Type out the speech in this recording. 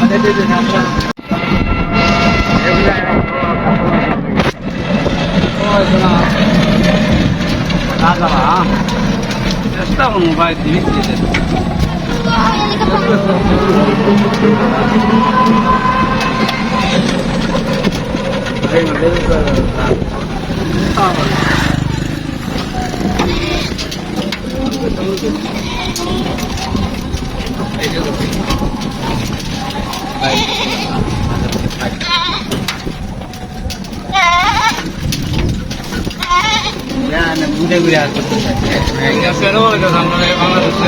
我在桌子上，哎，不在啊！我，我怎么？我干啥了啊？这窗户我摆的密密的。哎呀，你干嘛？哎，我没事。好。মোবাইল জিনিস ঘুরে ঘুরে আর করতে চাই বাংলাদেশে